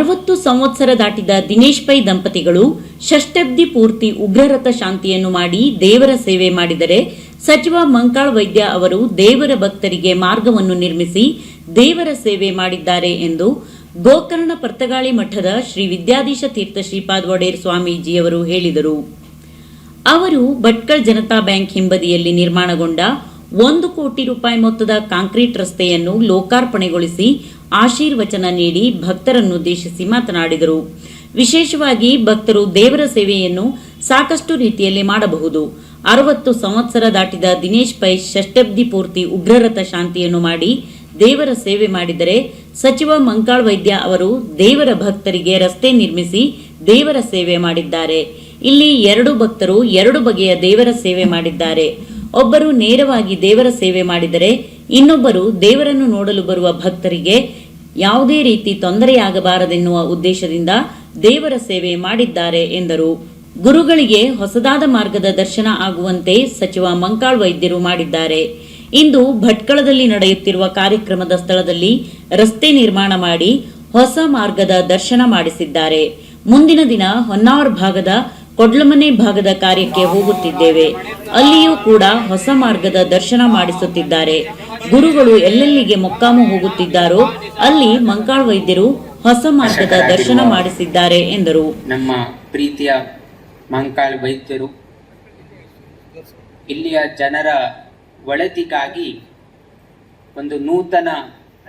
ಅರವತ್ತು ಸಂವತ್ಸರ ದಾಟಿದ ದಿನೇಶ್ ಪೈ ದಂಪತಿಗಳು ಷಷ್ಠಬ್ದಿ ಪೂರ್ತಿ ಉಗ್ರರಥ ಶಾಂತಿಯನ್ನು ಮಾಡಿ ದೇವರ ಸೇವೆ ಮಾಡಿದರೆ ಸಚಿವ ಮಂಕಾಳ್ ವೈದ್ಯ ಅವರು ದೇವರ ಭಕ್ತರಿಗೆ ಮಾರ್ಗವನ್ನು ನಿರ್ಮಿಸಿ ದೇವರ ಸೇವೆ ಮಾಡಿದ್ದಾರೆ ಎಂದು ಗೋಕರ್ಣ ಪರ್ತಗಾಳಿ ಮಠದ ಶ್ರೀ ವಿದ್ಯಾಧೀಶ ತೀರ್ಥ ಶ್ರೀಪಾದ್ ಒಡೇರ್ ಸ್ವಾಮೀಜಿಯವರು ಹೇಳಿದರು. ಅವರು ಭಟ್ಕಳ್ ಜನತಾ ಬ್ಯಾಂಕ್ ಹಿಂಬದಿಯಲ್ಲಿ ನಿರ್ಮಾಣಗೊಂಡ ಒಂದು ಕೋಟಿ ರೂಪಾಯಿ ಮೊತ್ತದ ಕಾಂಕ್ರೀಟ್ ರಸ್ತೆಯನ್ನು ಲೋಕಾರ್ಪಣೆಗೊಳಿಸಿ ಆಶೀರ್ವಚನ ನೀಡಿ ಭಕ್ತರನ್ನುದ್ದೇಶಿಸಿ ಮಾತನಾಡಿದರು. ವಿಶೇಷವಾಗಿ ಭಕ್ತರು ದೇವರ ಸೇವೆಯನ್ನು ಸಾಕಷ್ಟು ರೀತಿಯಲ್ಲಿ ಮಾಡಬಹುದು. ಅರವತ್ತು ಸಂವತ್ಸರ ದಾಟಿದ ದಿನೇಶ್ ಪೈ ಷಷ್ಠಬ್ದಿ ಪೂರ್ತಿ ಉಗ್ರರಥ ಶಾಂತಿಯನ್ನು ಮಾಡಿ ದೇವರ ಸೇವೆ ಮಾಡಿದರೆ ಸಚಿವ ಮಂಕಾಳ್ ವೈದ್ಯ ಅವರು ದೇವರ ಭಕ್ತರಿಗೆ ರಸ್ತೆ ನಿರ್ಮಿಸಿ ದೇವರ ಸೇವೆ ಮಾಡಿದ್ದಾರೆ. ಇಲ್ಲಿ ಎರಡು ಭಕ್ತರು ಎರಡು ಬಗೆಯ ದೇವರ ಸೇವೆ ಮಾಡಿದ್ದಾರೆ. ಒಬ್ಬರು ನೇರವಾಗಿ ದೇವರ ಸೇವೆ ಮಾಡಿದರೆ ಇನ್ನೊಬ್ಬರು ದೇವರನ್ನು ನೋಡಲು ಬರುವ ಭಕ್ತರಿಗೆ ಯಾವುದೇ ರೀತಿ ತೊಂದರೆಯಾಗಬಾರದೆನ್ನುವ ಉದ್ದೇಶದಿಂದ ದೇವರ ಸೇವೆ ಮಾಡಿದ್ದಾರೆ ಎಂದರು. ಗುರುಗಳಿಗೆ ಹೊಸದಾದ ಮಾರ್ಗದ ದರ್ಶನ ಆಗುವಂತೆ ಸಚಿವ ಮಂಕಾಳ್ ವೈದ್ಯರು ಮಾಡಿದ್ದಾರೆ. ಇಂದು ಭಟ್ಕಳದಲ್ಲಿ ನಡೆಯುತ್ತಿರುವ ಕಾರ್ಯಕ್ರಮದ ಸ್ಥಳದಲ್ಲಿ ರಸ್ತೆ ನಿರ್ಮಾಣ ಮಾಡಿ ಹೊಸ ಮಾರ್ಗದ ದರ್ಶನ ಮಾಡಿಸಿದ್ದಾರೆ. ಮುಂದಿನ ದಿನ ಹೊನ್ನಾವರ್ ಭಾಗದ ಕೊಡ್ಲಮನೆ ಭಾಗದ ಕಾರ್ಯಕ್ಕೆ ಹೋಗುತ್ತಿದ್ದೇವೆ. ಅಲ್ಲಿಯೂ ಕೂಡ ಹೊಸ ಮಾರ್ಗದ ದರ್ಶನ ಮಾಡಿಸುತ್ತಿದ್ದಾರೆ. ಗುರುಗಳು ಎಲ್ಲೆಲ್ಲಿಗೆ ಮೊಕ್ಕಾಮು ಹೋಗುತ್ತಿದ್ದಾರೋ ಅಲ್ಲಿ ಮಂಕಾಳ್ ವೈದ್ಯರು ಹೊಸ ಮಾರ್ಗದ ದರ್ಶನ ಮಾಡಿಸಿದ್ದಾರೆ ಎಂದರು. ನಮ್ಮ ಪ್ರೀತಿಯ ಮಂಕಾಳ್ ವೈದ್ಯರು ಇಲ್ಲಿಯ ಜನರ ಒಳತಿಗಾಗಿ ಒಂದು ನೂತನ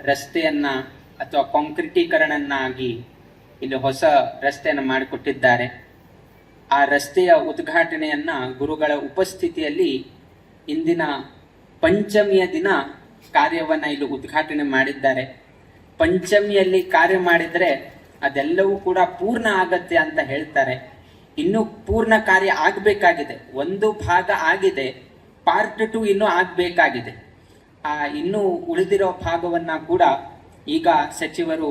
ರಸ್ತೆಯನ್ನ ಅಥವಾ ಕಾಂಕ್ರೀಟೀಕರಣನ್ನಾಗಿ ಇಲ್ಲಿ ಹೊಸ ರಸ್ತೆಯನ್ನು ಮಾಡಿಕೊಟ್ಟಿದ್ದಾರೆ. ಆ ರಸ್ತೆಯ ಉದ್ಘಾಟನೆಯನ್ನ ಗುರುಗಳ ಉಪಸ್ಥಿತಿಯಲ್ಲಿ ಇಂದಿನ ಪಂಚಮಿಯ ದಿನ ಕಾರ್ಯವನ್ನ ಇಲ್ಲಿ ಉದ್ಘಾಟನೆ ಮಾಡಿದ್ದಾರೆ. ಪಂಚಮಿಯಲ್ಲಿ ಕಾರ್ಯ ಮಾಡಿದರೆ ಅದೆಲ್ಲವೂ ಕೂಡ ಪೂರ್ಣ ಆಗತ್ತೆ ಅಂತ ಹೇಳ್ತಾರೆ. ಇನ್ನು ಪೂರ್ಣ ಕಾರ್ಯ ಆಗಬೇಕಾಗಿದೆ. ಒಂದು ಭಾಗ ಆಗಿದೆ. ಪಾರ್ಟ್ ಟು ಇನ್ನೂ ಆಗಬೇಕಾಗಿದೆ. ಆ ಇನ್ನು ಉಳಿದಿರೋ ಭಾಗವನ್ನ ಕೂಡ ಈಗ ಸಚಿವರು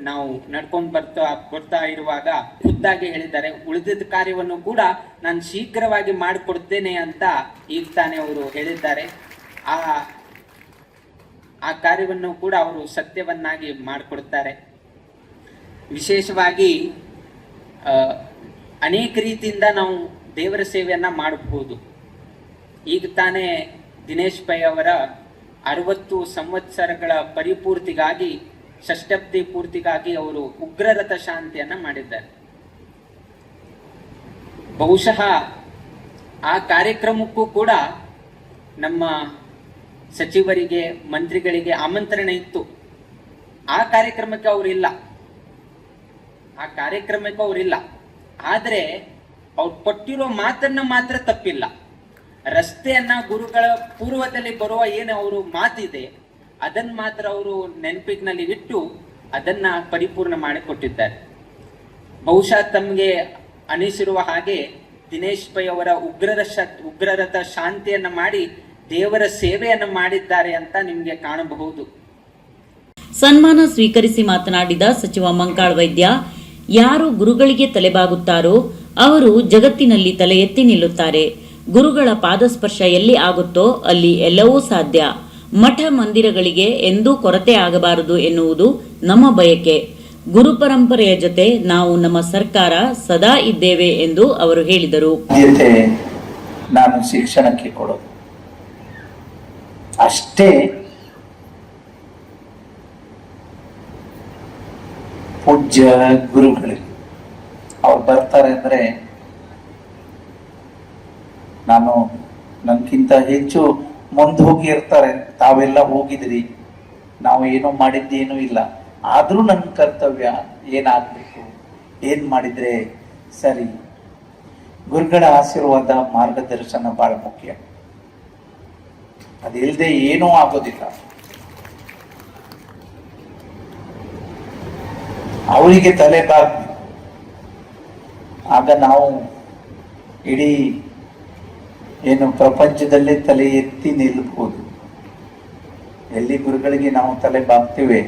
ನಾವು ನಡ್ಕೊಂಡು ಬರ್ತಾ ಬರ್ತಾ ಇರುವಾಗ ಖುದ್ದಾಗಿ ಹೇಳಿದ್ದಾರೆ, ಉಳಿದಿದ್ದ ಕಾರ್ಯವನ್ನು ಕೂಡ ನಾನು ಶೀಘ್ರವಾಗಿ ಮಾಡಿಕೊಡ್ತೇನೆ ಅಂತ ಈಗ ತಾನೇ ಅವರು ಹೇಳಿದ್ದಾರೆ. ಆ ಆ ಕಾರ್ಯವನ್ನು ಕೂಡ ಅವರು ಸತ್ಯವನ್ನಾಗಿ ಮಾಡಿಕೊಡ್ತಾರೆ. ವಿಶೇಷವಾಗಿ ಅನೇಕ ರೀತಿಯಿಂದ ನಾವು ದೇವರ ಸೇವೆಯನ್ನು ಮಾಡಬಹುದು. ಈಗ ತಾನೇ ದಿನೇಶ್ ಪೈ ಅವರ ಅರವತ್ತು ಸಂವತ್ಸರಗಳ ಪರಿಪೂರ್ತಿಗಾಗಿ ಷಷ್ಠಬ್ದಿ ಪೂರ್ತಿಗಾಗಿ ಅವರು ಉಗ್ರರಥ ಶಾಂತಿಯನ್ನ ಮಾಡಿದ್ದಾರೆ. ಬಹುಶಃ ಆ ಕಾರ್ಯಕ್ರಮಕ್ಕೂ ಕೂಡ ನಮ್ಮ ಸಚಿವರಿಗೆ, ಮಂತ್ರಿಗಳಿಗೆ ಆಮಂತ್ರಣ ಇತ್ತು. ಆ ಕಾರ್ಯಕ್ರಮಕ್ಕೆ ಅವರಿಲ್ಲ ಆ ಕಾರ್ಯಕ್ರಮಕ್ಕೆ ಅವರಿಲ್ಲ ಆದ್ರೆ ಅವ್ರು ಕೊಟ್ಟಿರೋ ಮಾತನ್ನ ಮಾತ್ರ ತಪ್ಪಿಲ್ಲ. ರಸ್ತೆಯನ್ನ ಗುರುಗಳ ಪೂರ್ವದಲ್ಲಿ ಬರುವ ಏನು ಅವರು ಮಾತಿದೆ ಅದನ್ನ ಮಾತ್ರ ಅವರು ನೆನಪಿನಲ್ಲಿ ಇಟ್ಟು ಅದನ್ನ ಪರಿಪೂರ್ಣ ಮಾಡಿಕೊಟ್ಟಿದ್ದಾರೆ. ಬಹುಶಃ ತಮಗೆ ಅನಿಸಿರುವ ಹಾಗೆ ದಿನೇಶ್ ಪೈ ಅವರ ಉಗ್ರರ ಶ ಉಗ್ರರಥ ಶಾಂತಿಯನ್ನ ಮಾಡಿ ದೇವರ ಸೇವೆಯನ್ನು ಮಾಡಿದ್ದಾರೆ ಅಂತ ನಿಮಗೆ ಕಾಣಬಹುದು. ಸನ್ಮಾನ ಸ್ವೀಕರಿಸಿ ಮಾತನಾಡಿದ ಸಚಿವ ಮಂಕಾಳ್ ವೈದ್ಯ, ಯಾರು ಗುರುಗಳಿಗೆ ತಲೆಬಾಗುತ್ತಾರೋ ಅವರು ಜಗತ್ತಿನಲ್ಲಿ ತಲೆ ಎತ್ತಿ ನಿಲ್ಲುತ್ತಾರೆ. ಗುರುಗಳ ಪಾದಸ್ಪರ್ಶ ಎಲ್ಲಿ ಆಗುತ್ತೋ ಅಲ್ಲಿ ಎಲ್ಲವೂ ಸಾಧ್ಯ. ಮಠ ಮಂದಿರಗಳಿಗೆ ಎಂದೂ ಕೊರತೆ ಆಗಬಾರದು ಎನ್ನುವುದು ನಮ್ಮ ಬಯಕೆ. ಗುರು ಪರಂಪರೆಯ ಜೊತೆ ನಾವು ನಮ್ಮ ಸರ್ಕಾರ ಸದಾ ಇದ್ದೇವೆ ಎಂದು ಅವರು ಹೇಳಿದರು. ನಾನು ಶಿಕ್ಷಣಕ್ಕೆ ಕೊಡೋದು. ಅಷ್ಟೇ ಪೂಜ್ಯ ಗುರುಗಳಿಗೆ ಅವ್ರು ಬರ್ತಾರೆ ಅಂದ್ರೆ ನಾನು ನನ್ಗಿಂತ ಹೆಚ್ಚು ಮುಂದೆ ಹೋಗಿ ಇರ್ತಾರೆ, ತಾವೆಲ್ಲ ಹೋಗಿದ್ರಿ, ನಾವು ಏನೋ ಮಾಡಿದ್ದೇನೂ ಇಲ್ಲ. ಆದರೂ ನನ್ನ ಕರ್ತವ್ಯ ಏನಾಗ್ಬೇಕು? ಏನ್ ಮಾಡಿದ್ರೆ ಸರಿ? ಗುರುಗಳ ಆಶೀರ್ವಾದ ಮಾರ್ಗದರ್ಶನ ಬಹಳ ಮುಖ್ಯ. ಅದಿಲ್ಲದೆ ಏನೂ ಆಗೋದಿಲ್ಲ. ಅವರಿಗೆ ತಲೆ ಬಾಗ್ಬೇಕು ಆಗ ನಾವು ಇಡೀ ಏನು ಪ್ರಪಂಚದಲ್ಲಿ ತಲೆ ಎತ್ತಿ ನಿಲ್ಲಬಹುದು. ಎಲ್ಲಿ ಗುರುಗಳಿಗೆ ನಾವು ತಲೆ ಬಾಗ್ತೇವೆ?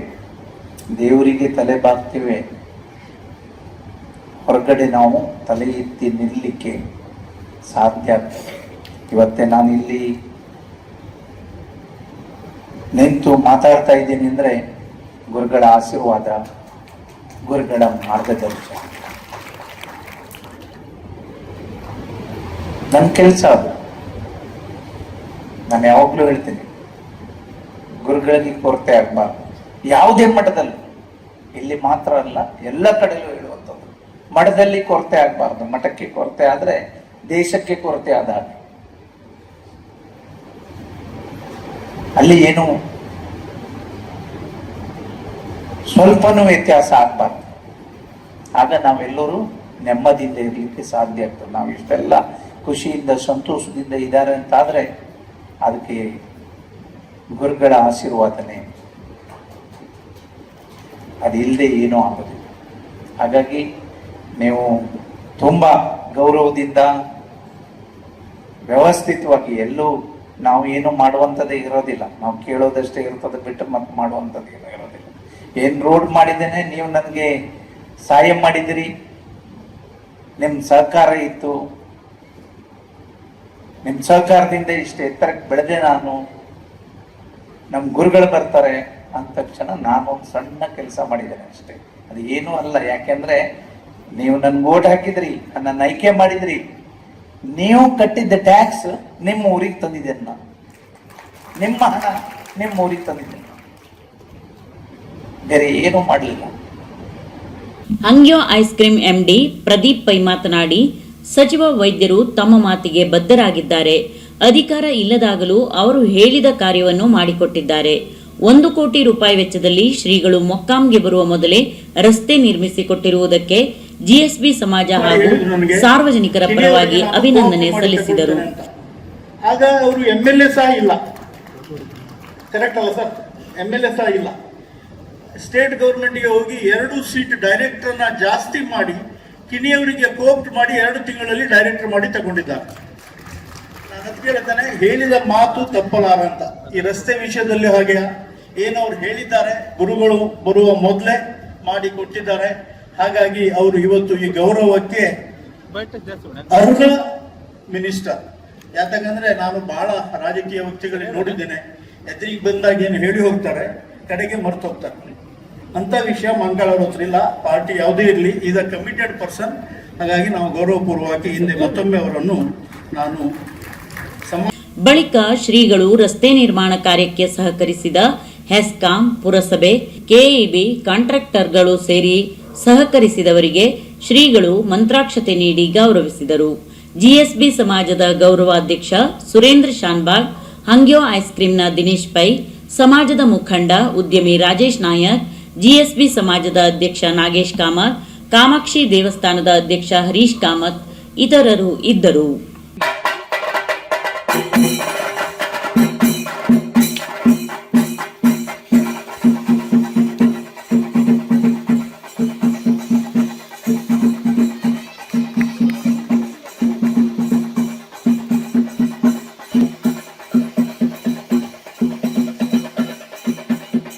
ದೇವರಿಗೆ ತಲೆ ಬಾಗ್ತೇವೆ? ಹೊರಗಡೆ ನಾವು ತಲೆ ಎತ್ತಿ ನಿಲ್ಲಲಿಕ್ಕೆ ಸಾಧ್ಯ ಆಗ್ತದೆ. ಇವತ್ತೇ ನಾನು ಇಲ್ಲಿ ನಿಂತು ಮಾತಾಡ್ತಾ ಇದ್ದೀನಿ ಅಂದ್ರೆ ಗುರುಗಳ ಆಶೀರ್ವಾದ, ಗುರುಗಳ ಮಾರ್ಗದರ್ಶನ. ನನ್ನ ಕೆಲಸ ಅದು. ನಾನು ಯಾವಾಗಲೂ ಹೇಳ್ತೀನಿ, ಗುರುಗಳಿಗೆ ಕೊರತೆ ಆಗಬಾರ್ದು. ಯಾವುದೇ ಮಠದಲ್ಲಿ, ಇಲ್ಲಿ ಮಾತ್ರ ಅಲ್ಲ, ಎಲ್ಲ ಕಡೆಯಲ್ಲೂ ಹೇಳುವಂಥದ್ದು. ಮಠದಲ್ಲಿ ಕೊರತೆ ಆಗಬಾರ್ದು, ಮಠಕ್ಕೆ ಕೊರತೆ ಆದರೆ ದೇಶಕ್ಕೆ ಕೊರತೆ ಆದ ಅಲ್ಲಿ ಏನು ಸ್ವಲ್ಪನೂ ವ್ಯತ್ಯಾಸ ಆಗ್ಬಾರ್ದು. ಆಗ ನಾವೆಲ್ಲರೂ ನೆಮ್ಮದಿಯಿಂದ ಇರಲಿಕ್ಕೆ ಸಾಧ್ಯ ಆಗ್ತದೆ. ನಾವು ಇಷ್ಟೆಲ್ಲ ಖುಷಿಯಿಂದ, ಸಂತೋಷದಿಂದ ಇದ್ದಾರೆ ಅಂತಾದ್ರೆ ಅದಕ್ಕೆ ಗುರುಗಳ ಆಶೀರ್ವಾದನೆ. ಅದಿಲ್ಲದೆ ಏನೂ ಆಗೋದಿಲ್ಲ. ಹಾಗಾಗಿ ನೀವು ತುಂಬ ಗೌರವದಿಂದ ವ್ಯವಸ್ಥಿತವಾಗಿ ಎಲ್ಲೂ ನಾವು ಏನು ಮಾಡುವಂಥದ್ದೇ ಇರೋದಿಲ್ಲ. ನಾವು ಕೇಳೋದಷ್ಟೇ ಇರ್ತದೆ ಬಿಟ್ಟು ಮತ್ತೆ ಮಾಡುವಂಥದ್ದು ಇರೋದಿಲ್ಲ. ಏನು ರೋಡ್ ಮಾಡಿದ್ದೇನೆ ನೀವು ನನಗೆ ಸಹಾಯ ಮಾಡಿದಿರಿ ನಿಮ್ಮ ಸಹಕಾರ ಇತ್ತು. ನಿಮ್ಮ ಸಹಕಾರದಿಂದ ಇಷ್ಟು ಎತ್ತರಕ್ಕೆ ಬೆಳೆದೆ ನಾನು. ನಮ್ಮ ಗುರುಗಳು ಬರ್ತಾರೆ ಅಂದ ತಕ್ಷಣ ನಾನು ಒಂದು ಸಣ್ಣ ಕೆಲಸ ಮಾಡಿದ್ದೇನೆ ಅಷ್ಟೇ. ಅದು ಏನೂ ಅಲ್ಲ, ಯಾಕೆಂದ್ರೆ ನೀವು ನನ್ಗೆ ಓಟ್ ಹಾಕಿದ್ರಿ ನನ್ನ ಆಯ್ಕೆ ಮಾಡಿದ್ರಿ. ನೀವು ಕಟ್ಟಿದ್ದ ಟ್ಯಾಕ್ಸ್ ನಿಮ್ಮ ಊರಿಗೆ ತಂದಿದ್ದೇನೆ ನಾನು. ನಿಮ್ಮ ಹಣ ನಿಮ್ಮ ಊರಿಗೆ ತಂದಿದ್ದೇನೆ. ಬೇರೆ ಏನೂ ಮಾಡಲಿಲ್ಲ. Hangyo ice cream MD Pradeep Pai ಮಾತನಾಡಿ ಸಚಿವ ವೈದ್ಯರು ತಮ್ಮ ಮಾತಿಗೆ ಬದ್ಧರಾಗಿದ್ದಾರೆ. ಅಧಿಕಾರ ಇಲ್ಲದಾಗಲೂ ಅವರು ಹೇಳಿದ ಕಾರ್ಯವನ್ನು ಮಾಡಿಕೊಟ್ಟಿದ್ದಾರೆ. ಒಂದು ಕೋಟಿ ರೂಪಾಯಿ ವೆಚ್ಚದಲ್ಲಿ ಶ್ರೀಗಳು ಮೊಕ್ಕಾಂಗೆ ಬರುವ ಮೊದಲೇ ರಸ್ತೆ ನಿರ್ಮಿಸಿಕೊಟ್ಟಿರುವುದಕ್ಕೆ ಜಿಎಸ್ಬಿ ಸಮಾಜ ಹಾಗೂ ಸಾರ್ವಜನಿಕರ ಪರವಾಗಿ ಅಭಿನಂದನೆ ಸಲ್ಲಿಸಿದರು. ಆಗ ಅವರು ಎಂ ಎಲ್ ಎ ಸಹ ಇಲ್ಲ. ಕರೆಕ್ಟ್ ಅಲ್ಲ ಸರ್? ಎಂ ಎಲ್ ಎ ಸಹ ಇಲ್ಲ. ಸ್ಟೇಟ್ ಗೌರ್ಮೆಂಟ್ಗೆ ಹೋಗಿ ಎರಡು ಸೀಟ್ ಡೈರೆಕ್ಟರ್ನ ಜಾಸ್ತಿ ಮಾಡಿ ಕಿಣಿಯವರಿಗೆ ಕೋಪ್ಟ್ ಮಾಡಿ ಎರಡು ತಿಂಗಳಲ್ಲಿ ಡೈರೆಕ್ಟರ್ ಮಾಡಿ ತಗೊಂಡಿದ್ದಾರೆ ನಾನು ಹೇಳ್ತಾನೆ ಹೇಳಿದ ಮಾತು ತಪ್ಪಲಾರ ಅಂತ. ಈ ರಸ್ತೆ ವಿಷಯದಲ್ಲಿ ಹಾಗೆ ಏನು ಅವ್ರು ಹೇಳಿದ್ದಾರೆ, ಗುರುಗಳು ಬರುವ ಮೊದಲೇ ಮಾಡಿ ಕೊಟ್ಟಿದ್ದಾರೆ. ಹಾಗಾಗಿ ಅವರು ಇವತ್ತು ಈ ಗೌರವಕ್ಕೆ ಅರ್ಹ ಮಿನಿಸ್ಟರ್. ಯಾಕಂದ್ರೆ ನಾನು ಬಹಳ ರಾಜಕೀಯ ವ್ಯಕ್ತಿಗಳಿಗೆ ನೋಡಿದ್ದೇನೆ. ಎದುರಿಗೆ ಬಂದಾಗ ಏನು ಹೇಳಿ ಹೋಗ್ತಾರೆ, ಕಡೆಗೆ ಮರ್ತು ಹೋಗ್ತಾರೆ. ಅಂತ ವಿಷಯ ಮಂಗಳವ್ರ ಪಾರ್ಟಿ ಯಾವುದೇ ಇರಲಿ. ಈಸ್ ಅ ಕಮಿಟೆಡ್ ಪರ್ಸನ್ ಹಾಗಾಗಿ ನಾವು ಗೌರವಪೂರ್ವಕವಾಗಿ ಹಿಂದೆ ಮತ್ತೊಮ್ಮೆ ಅವರನ್ನು ನಾನು ಬಳಿಕ ಶ್ರೀಗಳು ರಸ್ತೆ ನಿರ್ಮಾಣ ಕಾರ್ಯಕ್ಕೆ ಸಹಕರಿಸಿದ ಹೆಸ್ಕಾಂ ಪುರಸಭೆ, ಕೆಇಬಿ ಕಾಂಟ್ರಾಕ್ಟರ್ಗಳು ಸೇರಿ ಸಹಕರಿಸಿದವರಿಗೆ ಶ್ರೀಗಳು ಮಂತ್ರಾಕ್ಷತೆ ನೀಡಿ ಗೌರವಿಸಿದರು. ಜಿಎಸ್ಬಿ ಸಮಾಜದ ಗೌರವಾಧ್ಯಕ್ಷ ಸುರೇಂದ್ರ ಶಾನ್ಬಾಗ್, ಹಂಗ್ಯೋ ಐಸ್ ಕ್ರೀಂನ ದಿನೇಶ್ ಪೈ, ಸಮಾಜದ ಮುಖಂಡ ಉದ್ಯಮಿ ರಾಜೇಶ್ ನಾಯರ್ ಜಿಎಸ್ಬಿ ಸಮಾಜದ ಅಧ್ಯಕ್ಷ ನಾಗೇಶ್ ಕಾಮತ್ ಕಾಮಾಕ್ಷಿ ದೇವಸ್ಥಾನದ ಅಧ್ಯಕ್ಷ ಹರೀಶ್ ಕಾಮತ್ ಇತರರು ಇದ್ದರು.